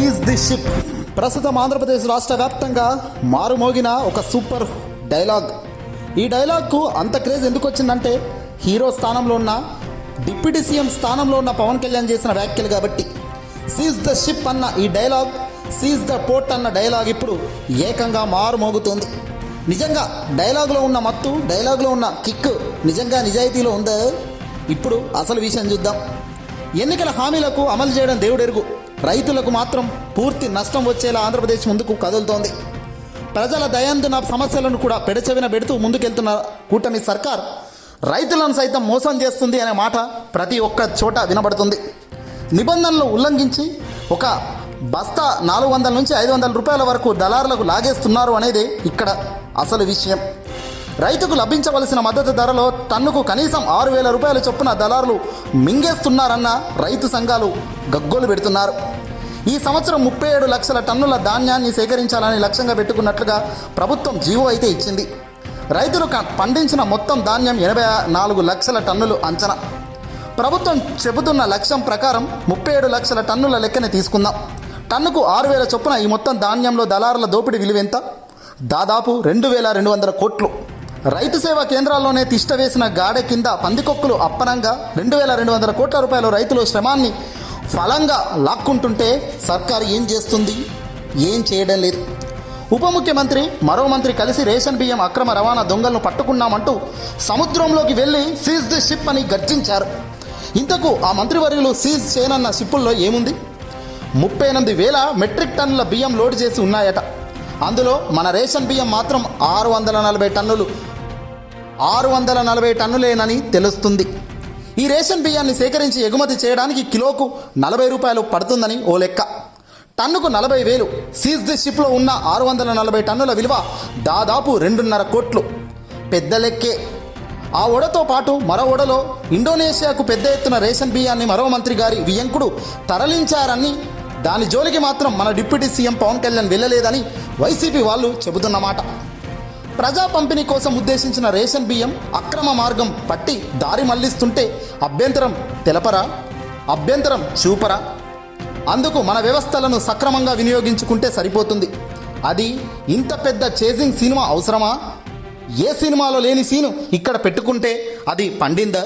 Seize the ship ప్రస్తుతం ఆంధ్రప్రదేశ్ రాష్ట్ర వ్యాప్తంగా మారుమోగిన ఒక సూపర్ డైలాగ్. ఈ డైలాగ్కు అంత క్రేజ్ ఎందుకు వచ్చిందంటే హీరో స్థానంలో ఉన్న డిప్యూటీ సీఎం స్థానంలో ఉన్న పవన్ కళ్యాణ్ చేసిన వ్యాఖ్యలు కాబట్టి. సీజ్ ద షిప్ అన్న ఈ డైలాగ్ సీజ్ ద పోర్ట్ అన్న డైలాగ్ ఇప్పుడు ఏకంగా మారుమోగుతుంది. నిజంగా డైలాగ్లో ఉన్న మత్తు డైలాగ్లో ఉన్న కిక్ నిజంగా నిజాయితీలో ఉందా? ఇప్పుడు అసలు విషయం చూద్దాం. ఎన్నికల హామీలకు అమలు చేయడం దేవుడెరుగు. రైతులకు మాత్రం పూర్తి నష్టం వచ్చేలా ఆంధ్రప్రదేశ్ ముందుకు కదులుతోంది. ప్రజల దయాందున సమస్యలను కూడా పెడచెవిన పెడుతూ ముందుకెళ్తున్న కూటమి సర్కార్ రైతులను సైతం మోసం చేస్తుంది అనే మాట ప్రతి ఒక్క చోట వినబడుతుంది. నిబంధనలు ఉల్లంఘించి ఒక బస్తా నాలుగు వందల నుంచి ఐదు వందల రూపాయల వరకు దళారులకు లాగేస్తున్నారు అనేది ఇక్కడ అసలు విషయం. రైతుకు లభించవలసిన మద్దతు ధరలో టన్నుకు కనీసం ఆరు వేల రూపాయల చొప్పున దళారులు మింగేస్తున్నారన్న రైతు సంఘాలు గగ్గోలు పెడుతున్నారు. ఈ సంవత్సరం ముప్పై ఏడు లక్షల టన్నుల ధాన్యాన్ని సేకరించాలని లక్ష్యంగా పెట్టుకున్నట్లుగా ప్రభుత్వం జీవో అయితే ఇచ్చింది. రైతులు క- పండించిన మొత్తం ధాన్యం ఎనభై నాలుగు లక్షల టన్నులు అంచనా. ప్రభుత్వం చెబుతున్న లక్ష్యం ప్రకారం ముప్పై ఏడు లక్షల టన్నుల లెక్కనే తీసుకుందాం. టన్నుకు ఆరు వేల చొప్పున ఈ మొత్తం ధాన్యంలో దళారుల దోపిడీ విలువెంత? దాదాపు రెండు వేల రెండు వందల కోట్లు. రైతు సేవా కేంద్రాల్లోనే తిష్ట వేసిన గాడె కింద పందికొక్కులు అప్పనంగా రెండు వేల రెండు వందల కోట్ల రూపాయలు రైతులు శ్రమాన్ని ఫలంగా లాక్కుంటుంటే సర్కారు ఏం చేస్తుంది? ఏం చేయడం లేదు. ఉప ముఖ్యమంత్రి మరో మంత్రి కలిసి రేషన్ బియ్యం అక్రమ రవాణా దొంగలను పట్టుకున్నామంటూ సముద్రంలోకి వెళ్ళి సీజ్ ది షిప్ అని గర్జించారు. ఇంతకు ఆ మంత్రివర్యులు సీజ్ చేయనన్న షిప్పుల్లో ఏముంది? ముప్పై ఎనిమిది వేల మెట్రిక్ టన్నుల బియ్యం లోడ్ చేసి ఉన్నాయట. అందులో మన రేషన్ బియ్యం మాత్రం ఆరు వందల నలభై టన్నులు ఆరు వందల నలభై టన్నులేనని తెలుస్తుంది. ఈ రేషన్ బియ్యాన్ని సేకరించి ఎగుమతి చేయడానికి కిలోకు నలభై రూపాయలు పడుతుందని ఓ లెక్క. టన్నుకు నలభై వేలు సీజ్ ది షిప్లో ఉన్న ఆరు వందల నలభై టన్నుల విలువ దాదాపు రెండున్నర కోట్లు. పెద్ద లెక్కే. ఆ ఓడతో పాటు మరో ఓడలో ఇండోనేషియాకు పెద్ద ఎత్తున రేషన్ బియ్యాన్ని మరో మంత్రి గారి వియంకుడు తరలించారని దాని జోలికి మాత్రం మన డిప్యూటీ సీఎం పవన్ కళ్యాణ్ వెళ్ళలేదని వైసీపీ వాళ్ళు చెబుతున్నమాట. ప్రజా పంపిణీ కోసం ఉద్దేశించిన రేషన్ బియ్యం అక్రమ మార్గం పట్టి దారి మళ్ళిస్తుంటే అభ్యంతరం తెలపరా? అభ్యంతరం చూపరా? అందుకు మన వ్యవస్థలను సక్రమంగా వినియోగించుకుంటే సరిపోతుంది. అది ఇంత పెద్ద చేజింగ్ సినిమా అవసరమా? ఏ సినిమాలో లేని సీను ఇక్కడ పెట్టుకుంటే అది పండిందా?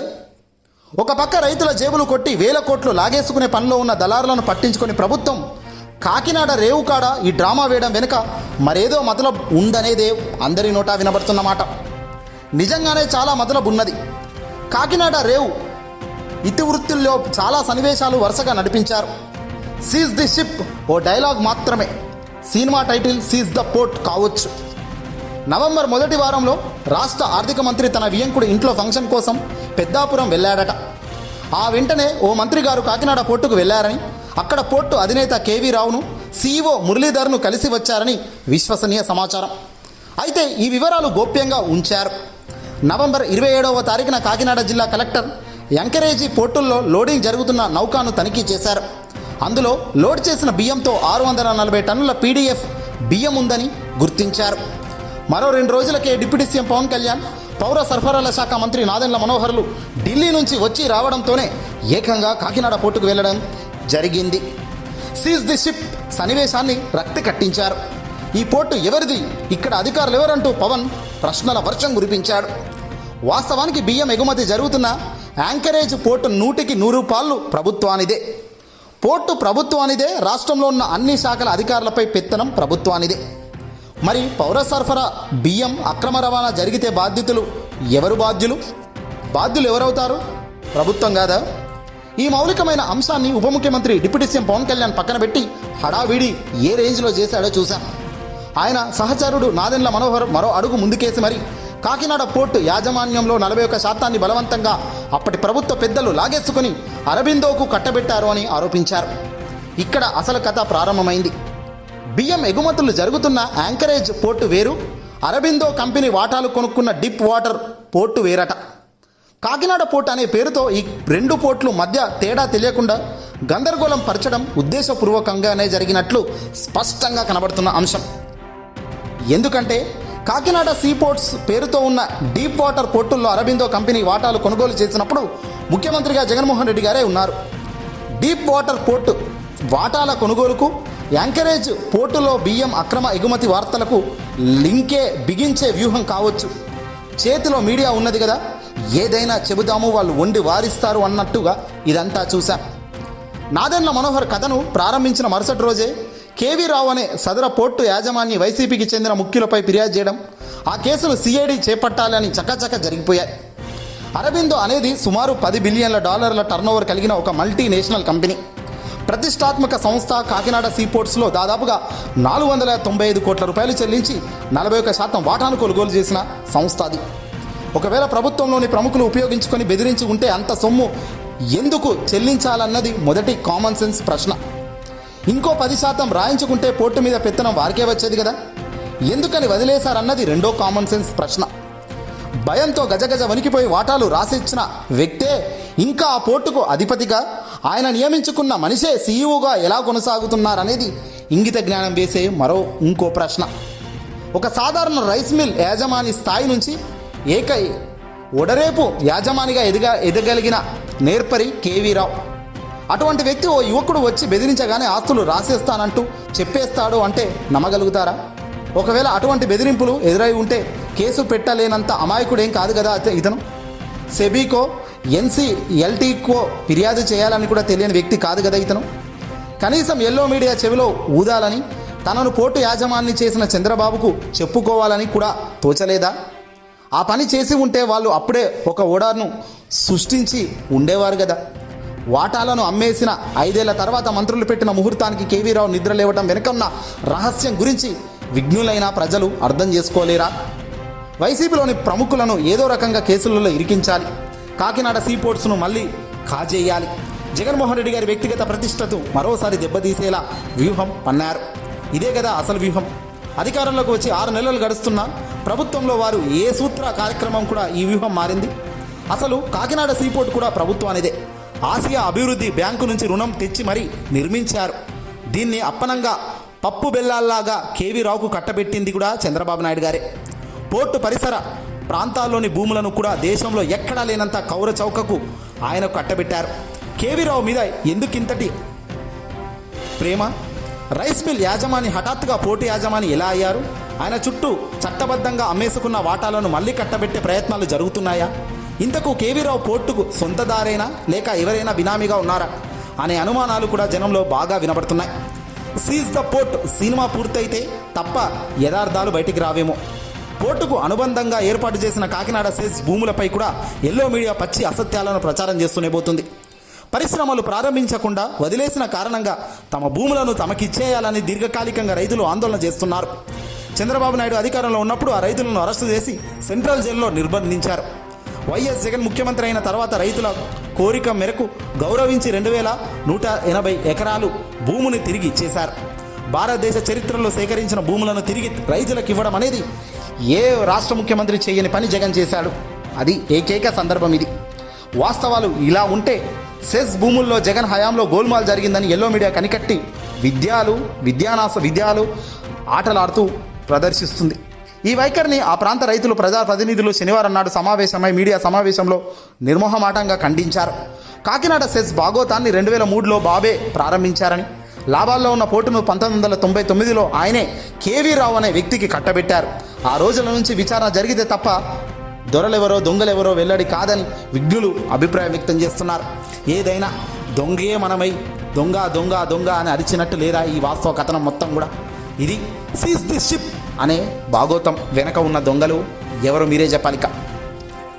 ఒక పక్క రైతుల జేబులు కొట్టి వేల కోట్లు లాగేసుకునే పనిలో ఉన్న దళారులను పట్టించుకొని ప్రభుత్వం కాకినాడ రేవు కాడ ఈ డ్రామా వేయడం వెనుక మరేదో మతలబ్ ఉందనేదే అందరి నోటా వినబడుతున్నమాట నిజంగానే చాలా మతలబ్ ఉన్నది. కాకినాడ రేవు ఇతివృత్తుల్లో చాలా సన్నివేశాలు వరుసగా నడిపించారు. సీజ్ ది షిప్ ఓ డైలాగ్ మాత్రమే. Cinema title seize the port కావచ్చు. నవంబర్ మొదటి వారంలో రాష్ట్ర ఆర్థిక మంత్రి తన వియంకుడి ఇంట్లో ఫంక్షన్ కోసం పెద్దాపురం వెళ్ళాడట. ఆ వెంటనే ఓ మంత్రి గారు కాకినాడ పోర్టుకు వెళ్ళారని అక్కడ పోర్టు అధినేత కేవీ రావును సీఈఓ మురళీధర్ను కలిసి వచ్చారని విశ్వసనీయ సమాచారం. అయితే ఈ వివరాలు గోప్యంగా ఉంచారు. నవంబర్ ఇరవై ఏడవ తారీఖున కాకినాడ జిల్లా కలెక్టర్ ఎంకరేజీ పోర్టుల్లో లోడింగ్ జరుగుతున్న నౌకాను తనిఖీ చేశారు. అందులో లోడ్ చేసిన బియ్యంతో ఆరు వందల నలభై టన్నుల పీడీఎఫ్ బియ్యం ఉందని గుర్తించారు. మరో రెండు రోజులకే డిప్యూటీ సీఎం పవన్ కళ్యాణ్ పౌర సరఫరాల శాఖ మంత్రి నాదెండ్ల మనోహర్లు ఢిల్లీ నుంచి వచ్చి రావడంతోనే ఏకంగా కాకినాడ పోర్టుకు వెళ్ళడం జరిగింది. సీజ్ ది షిప్ సన్నివేశాన్ని రక్తి కట్టించారు. ఈ పోర్టు ఎవరిది? ఇక్కడ అధికారులు ఎవరంటూ పవన్ ప్రశ్నల వర్షం కురిపించాడు. వాస్తవానికి బియ్యం ఎగుమతి జరుగుతున్న యాంకరేజ్ పోర్టు నూటికి నూరు పాళ్ళు ప్రభుత్వానిదే. పోర్టు ప్రభుత్వానిదే రాష్ట్రంలో ఉన్న అన్ని శాఖల అధికారులపై పెత్తనం ప్రభుత్వానిదే. మరి పౌర సరఫరా బియ్యం అక్రమ రవాణా జరిగితే బాధ్యతలు ఎవరు బాధ్యులు? బాధ్యులు ఎవరవుతారు? ప్రభుత్వం కాదా? ఈ మౌలికమైన అంశాన్ని ఉప ముఖ్యమంత్రి డిప్యూటీ సీఎం పవన్ కళ్యాణ్ పక్కన పెట్టి హడావిడి ఏ రేంజ్లో చేశాడో చూశాం. ఆయన సహచరుడు నాదెండ్ల మనోహర్ మరో అడుగు ముందుకేసి మరి కాకినాడ పోర్టు యాజమాన్యంలో నలభై ఒక్క శాతాన్ని బలవంతంగా అప్పటి ప్రభుత్వ పెద్దలు లాగేసుకుని అరబిందోకు కట్టబెట్టారు అని ఆరోపించారు. ఇక్కడ అసలు కథ ప్రారంభమైంది. బియ్యం ఎగుమతులు జరుగుతున్న యాంకరేజ్ పోర్టు వేరు అరబిందో కంపెనీ వాటాలు కొనుక్కున్న డిప్ వాటర్ పోర్టు వేరట. కాకినాడ పోర్ట్ అనే పేరుతో ఈ రెండు పోర్ట్లు మధ్య తేడా తెలియకుండా గందరగోళం పరచడం ఉద్దేశపూర్వకంగానే జరిగినట్లు స్పష్టంగా కనబడుతున్న అంశం. ఎందుకంటే కాకినాడ సీపోర్ట్స్ పేరుతో ఉన్న డీప్ వాటర్ పోర్టుల్లో అరబిందో కంపెనీ వాటాలు కొనుగోలు చేసినప్పుడు ముఖ్యమంత్రిగా జగన్మోహన్ రెడ్డి గారే ఉన్నారు. డీప్ వాటర్ పోర్టు వాటాల కొనుగోలుకు యాంకరేజ్ పోర్టులో బియ్యం అక్రమ ఎగుమతి వార్తలకు లింకే బిగించే వ్యూహం కావచ్చు. చేతిలో మీడియా ఉన్నది కదా ఏదైనా చెబుదాము వాళ్ళు వండి వారిస్తారు అన్నట్టుగా ఇదంతా చూశాం. నాదెండ్ల మనోహర్ కథను ప్రారంభించిన మరుసటి రోజే కేవీ రావు అనే సదర పోర్టు యాజమాన్య వైసీపీకి చెందిన ముఖ్యులపై ఫిర్యాదు చేయడం ఆ కేసును సిఐడి చేపట్టాలని చకచక జరిగిపోయాయి. అరబిందో అనేది సుమారు పది బిలియన్ల డాలర్ల టర్నోవర్ కలిగిన ఒక మల్టీనేషనల్ కంపెనీ. ప్రతిష్టాత్మక సంస్థ కాకినాడ సీపోర్ట్స్లో దాదాపుగా నాలుగు వందల తొంభై ఐదు కోట్ల రూపాయలు చెల్లించి నలభై ఒక్క శాతం వాటాను కొనుగోలు చేసిన సంస్థ అది. ఒకవేళ ప్రభుత్వంలోని ప్రముఖులు ఉపయోగించుకొని బెదిరించి ఉంటే అంత సొమ్ము ఎందుకు చెల్లించాలన్నది మొదటి కామన్ సెన్స్ ప్రశ్న. ఇంకో పది శాతం రాయించుకుంటే పోర్టు మీద పెత్తనం వారికే వచ్చేది కదా? ఎందుకని వదిలేశారన్నది రెండో కామన్ సెన్స్ ప్రశ్న. భయంతో గజగజ వణికిపోయి వాటాలు రాసిచ్చిన వ్యక్తే ఇంకా ఆ పోర్టుకు అధిపతిగా ఆయన నియమించుకున్న మనిషే సీఈఓగా ఎలా కొనసాగుతున్నారనేది ఇంగిత జ్ఞానం వేసే మరో ఇంకో ప్రశ్న. ఒక సాధారణ రైస్ మిల్ యాజమాని స్థాయి నుంచి ఏకై ఒడరేపు యాజమానిగా ఎదగా ఎదగలిగిన నేర్పరి కేవీరావు అటువంటి వ్యక్తి ఓ యువకుడు వచ్చి బెదిరించగానే ఆస్తులు రాసేస్తానంటూ చెప్పేస్తాడు అంటే నమ్మగలుగుతారా? ఒకవేళ అటువంటి బెదిరింపులు ఎదురై ఉంటే కేసు పెట్టలేనంత అమాయకుడేం కాదు కదా ఇతను? సెబీకో ఎన్సీఎల్టీకో ఫిర్యాదు చేయాలని కూడా తెలియని వ్యక్తి కాదు కదా ఇతను? కనీసం ఎల్లో మీడియా చెవిలో ఊదాలని తనను పోటు యాజమాన్యం చేసిన చంద్రబాబుకు చెప్పుకోవాలని కూడా తోచలేదా? ఆ పని చేసి ఉంటే వాళ్ళు అప్పుడే ఒక ఓడార్ను సృష్టించి ఉండేవారు కదా వాటాలను అమ్మేసిన ఐదేళ్ళ తర్వాత మంత్రులు పెట్టిన ముహూర్తానికి కేవీ రావు నిద్ర లేవటం వెనుకన్న రహస్యం గురించి విఘ్నులైన ప్రజలు అర్థం చేసుకోలేరా? వైసీపీలోని ప్రముఖులను ఏదో రకంగా కేసులలో ఇరికించాలి. కాకినాడ సీపోర్ట్స్ను మళ్ళీ కాజేయాలి. జగన్మోహన్ రెడ్డి గారి వ్యక్తిగత ప్రతిష్టతో మరోసారి దెబ్బతీసేలా వ్యూహం పన్నారు. ఇదే కదా అసలు వ్యూహం. అధికారంలోకి వచ్చి ఆరు నెలలు గడుస్తున్నా ప్రభుత్వంలో వారు ఏ సూత్ర కార్యక్రమం కూడా ఈ వ్యూహం మారింది? అసలు కాకినాడ సీపోర్ట్ కూడా ప్రభుత్వానిదే ఆసియా అభివృద్ధి బ్యాంకు నుంచి రుణం తెచ్చి మరీ నిర్మించారు. దీన్ని అప్పనంగా పప్పు బెల్లాల్లాగా కేవీ రావుకు కట్టబెట్టింది కూడా చంద్రబాబు నాయుడు గారే. పోర్టు పరిసర ప్రాంతాల్లోని భూములను కూడా దేశంలో ఎక్కడా లేనంత కౌర చౌకకు ఆయన కట్టబెట్టారు. కేవీరావు మీద ఎందుకింతటి ప్రేమ? రైస్ మిల్ యాజమాని హఠాత్తుగా పోటీ యాజమాని ఎలా అయ్యారు? ఆయన చుట్టూ చట్టబద్ధంగా అమ్మేసుకున్న వాటాలను మళ్ళీ కట్టబెట్టే ప్రయత్నాలు జరుగుతున్నాయా? ఇంతకు కేవీరావు పోర్టుకు సొంతదారైనా? లేక ఎవరైనా బినామీగా ఉన్నారా? అనే అనుమానాలు కూడా జనంలో బాగా వినబడుతున్నాయి. సీజ్ ద పోర్ట్ సినిమా పూర్తయితే తప్ప యథార్థాలు బయటికి రావేమో. పోర్టుకు అనుబంధంగా ఏర్పాటు చేసిన కాకినాడ సెజ్ భూములపై కూడా ఎల్లో మీడియా పచ్చి అసత్యాలను ప్రచారం చేస్తూనే పోతుంది. పరిశ్రమలు ప్రారంభించకుండా వదిలేసిన కారణంగా తమ భూములను తమకిచ్చేయాలని దీర్ఘకాలికంగా రైతులు ఆందోళన చేస్తున్నారు. చంద్రబాబు నాయుడు అధికారంలో ఉన్నప్పుడు ఆ రైతులను అరెస్టు చేసి సెంట్రల్ జైల్లో నిర్బంధించారు. వైఎస్ జగన్ ముఖ్యమంత్రి అయిన తర్వాత రైతుల కోరిక మేరకు గౌరవించి రెండు వేల నూట ఎనభై ఎకరాలు భూముని తిరిగి ఇచ్చేశారు. భారతదేశ చరిత్రలో సేకరించిన భూములను తిరిగి రైతులకు ఇవ్వడం అనేది ఏ రాష్ట్ర ముఖ్యమంత్రి చేయని పని జగన్ చేశాడు. అది ఏకైక సందర్భం ఇది. వాస్తవాలు ఇలా ఉంటే సెస్ భూముల్లో జగన్ హయాంలో గోల్మాల్ జరిగిందని ఎల్లో మీడియా కనికట్టి విద్యాలు విద్యానాస విద్యాలు ఆటలాడుతూ ప్రదర్శిస్తుంది. ఈ వైఖరిని ఆ ప్రాంత రైతులు ప్రజాప్రతినిధులు శనివారం నాడు సమావేశమై మీడియా సమావేశంలో నిర్మోహమాటంగా ఖండించారు. కాకినాడ సెస్ భాగోతాన్ని రెండు వేల మూడులో బాబే ప్రారంభించారని లాభాల్లో ఉన్న పోటును పంతొమ్మిది వందల తొంభై తొమ్మిదిలో ఆయనే కేవీ రావు అనే వ్యక్తికి కట్టబెట్టారు. ఆ రోజుల నుంచి విచారణ జరిగితే తప్ప దొరలెవరో దొంగలెవరో వెల్లడి కాదని విజ్ఞులు అభిప్రాయం వ్యక్తం చేస్తున్నారు. ఏదైనా దొంగే మనమై దొంగ దొంగ దొంగ అని అరిచినట్టు లేదా ఈ వాస్తవ కథనం మొత్తం కూడా? ఇది సీజ్ ది షిప్ అనే భాగోతం వెనక ఉన్న దొంగలు ఎవరు మీరే చెప్పాలిక